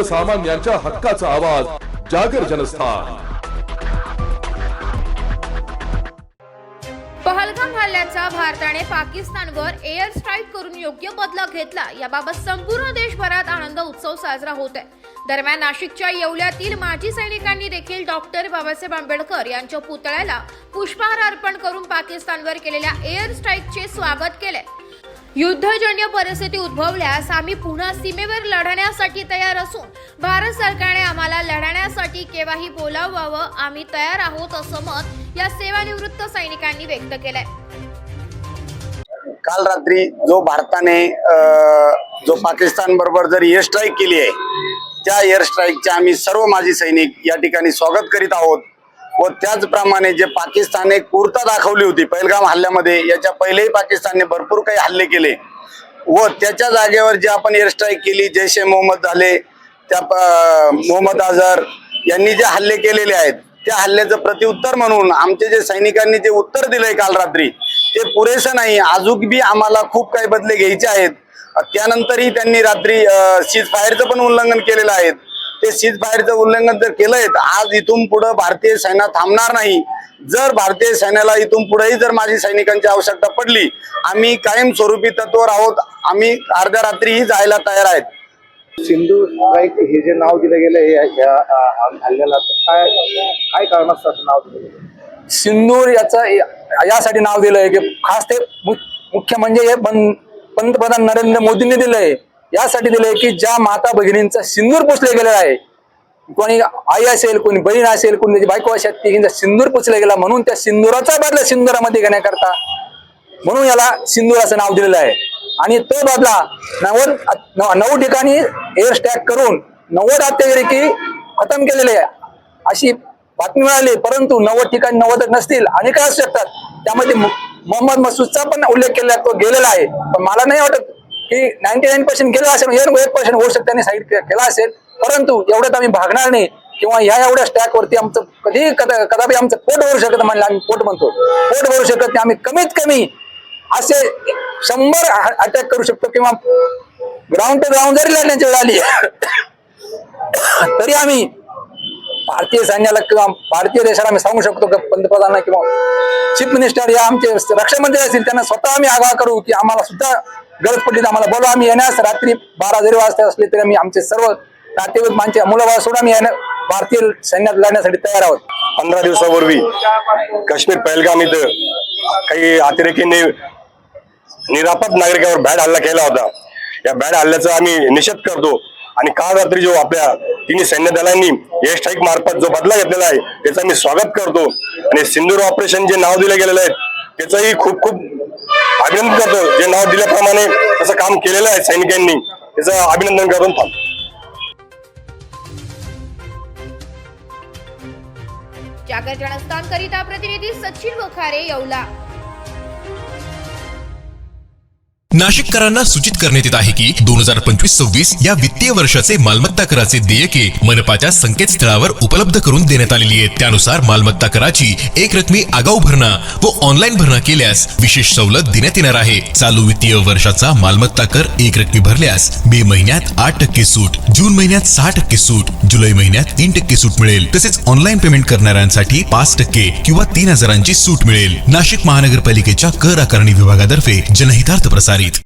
सामान्यांच्या हक्काचा आवाज जागर जनस्थान. पहलगाम हल्ल्याचा भारताने पाकिस्तानवर एअर स्ट्राईक करून योग्य बदला घेतला. याबाबत संपूर्ण देशभरात आनंद उत्सव साजरा होत आहे. दरम्यान नाशिकच्या येवल्यातील माजी सैनिकांनी देखील डॉक्टर बाबासाहेब आंबेडकर यांच्या पुतळ्याला पुष्पहार अर्पण करून पाकिस्तानवर केलेल्या एअर स्ट्राईकचे स्वागत केले युद्धजन्य परिस्थिती उद्भवल्यास आम्ही पुन्हा सीमेवर लढण्यासाठी तयार असून भारत सरकारने आम्हाला लढण्यासाठी केव्हाही बोलावावं आम्ही तयार आहोत असं मत या सेवानिवृत्त सैनिकांनी व्यक्त केलंय. काल रात्री जो भारताने जो पाकिस्तान बरोबर जर एअर स्ट्राईक केली आहे त्या एअर स्ट्राईकचे आम्ही सर्व माजी सैनिक या ठिकाणी स्वागत करीत आहोत. व त्याचप्रमाणे जे पाकिस्तानने कुर्ता दाखवली होती पहिलगाम हल्ल्यामध्ये याच्या पहिलेही पाकिस्तानने भरपूर काही हल्ले केले. व त्याच्या जागेवर जे आपण एअरस्ट्राईक केली जैश ए मोहम्मद झाले त्या मोहम्मद आझर यांनी जे हल्ले केलेले आहेत त्या हल्ल्याचं प्रतिउत्तर म्हणून आमचे जे सैनिकांनी जे उत्तर दिलंय काल रात्री ते पुरेसं नाही. अजून बी आम्हाला खूप काही बदले घ्यायचे आहेत. त्यानंतरही त्यांनी रात्री सीज फायरचं पण उल्लंघन केलेलं आहे. ते सीज फायरचं उल्लंघन जर केलंय. तर आज इथून पुढं भारतीय सेना थांबणार नाही. जर भारतीय सैन्याला इथून पुढेही जर माझी सैनिकांची आवश्यकता पडली आम्ही कायमस्वरूपी तत्वर आहोत. आम्ही अर्ध्या रात्रीही जायला तयार आहेत. सिंधू स्ट्राईक हे जे नाव दिलं गेलं हे हल्ल्याला काय काय कारणास्तव असं नाव दिलं सिंदूर याचं यासाठी नाव दिलंय की खास ते मुख्य म्हणजे हे पंतप्रधान नरेंद्र मोदींनी दिलंय. यासाठी दिलंय की ज्या माता भगिनींचा सिंदूर पुसले गेलेला आहे कोणी आई असेल कोणी बहीण असेल कोणी त्याची बायको असेल तिघींचा सिंदूर पुसला गेला म्हणून त्या सिंदुराचा बदला सिंदुरामध्ये घेण्याकरता म्हणून याला सिंदूर असं नाव दिलेलं आहे. आणि तो बदला नव्वद नऊ ठिकाणी एअर स्टॅक करून नव्वद अत्याचारिकी खतम केलेले आहे. अशी बातमी मिळाली परंतु नव्वद ठिकाणी नव्वदच नसतील आणि काय असू शकतात. त्यामध्ये मोहम्मद मसूदचा पण उल्लेख केला तो गेलेला आहे. पण मला नाही वाटत की नाईन्टी नाईन पर्सेंट गेला असेल एक पर्सेंट होऊ शकतं त्यांनी साईड केला असेल. परंतु एवढ्यात आम्ही भागणार नाही. किंवा ह्या एवढ्या स्टॅकवरती आमचं कधी कदा कदापि आमचं पोट भरू शकत म्हणलं आम्ही पोट म्हणतो. पोट भरू शकत नाही. आम्ही कमीत कमी असे शंभर अटॅक करू शकतो किंवा ग्राउंड टू ग्राउंड जरी लढण्याची वेळ आली तरी आम्ही भारतीय सैन्याला किंवा भारतीय देशाला आम्ही सांगू शकतो की पंतप्रधान किंवा चीफ मिनिस्टर या आमचे रक्षा मंत्री असतील त्यांना स्वतः आम्ही आवाहन करू की आम्हाला सुद्धा गरज पडली तर आम्हाला बोलवा. आम्ही येण्यास रात्री बारा जरी वाजता असले तरी आम्ही आमचे सर्व नातेवाईक माणसे मुलं सोडून आम्ही येण्या- भारतीय सैन्यात लढण्यासाठी तयार आहोत. पंधरा दिवसापूर्वी काश्मीर पहलगाम इथं काही अतिरेकींनी निरापद नागरिकांवर बॅड हल्ला केला होता. या बॅड हल्ल्याचा आम्ही निषेध करतो. आणि काल रात्री जो आपल्या तिन्ही सैन्य दलांनी एअर स्ट्राईक मार्फत जो बदला घेतलेला आहे त्याचं मी स्वागत करतो. आणि सिंदूर ऑपरेशन जे नाव दिलं गेलेलं आहे त्याचंही खूप खूप अभिनंदन करतो. जे नाव दिल्याप्रमाणे तसं काम केलेलं आहे सैनिकांनी त्याचं अभिनंदन करून थांबतो जागर जनस्थान करिता प्रतिनिधी सचिन वखारे येवला. नाशिककरांना सूचित करण्यात येत आहे की दोन हजार पंचवीस सव्वीस या वित्तीय वर्षाचे मालमत्ता कराचे देयके मनपाच्या संकेतस्थळावर उपलब्ध करून देण्यात आलेली आहे त्यानुसार मालमत्ता कराची एक रकमी आगाऊ भरणा व ऑनलाईन भरणा केल्यास विशेष सवलत देण्यात येणार आहे. चालू वित्तीय वर्षाचा मालमत्ता कर एक रकमी भरल्यास मे महिन्यात आठ टक्के सूट जून महिन्यात सहा टक्के सूट जुलै महिन्यात तीन टक्के सूट मिळेल. तसेच ऑनलाईन पेमेंट करणाऱ्यांसाठी पाच टक्के किंवा तीन हजारांची सूट मिळेल. नाशिक महानगरपालिकेच्या कर आकारणी विभागातर्फे जनहितार्थ प्रसारित.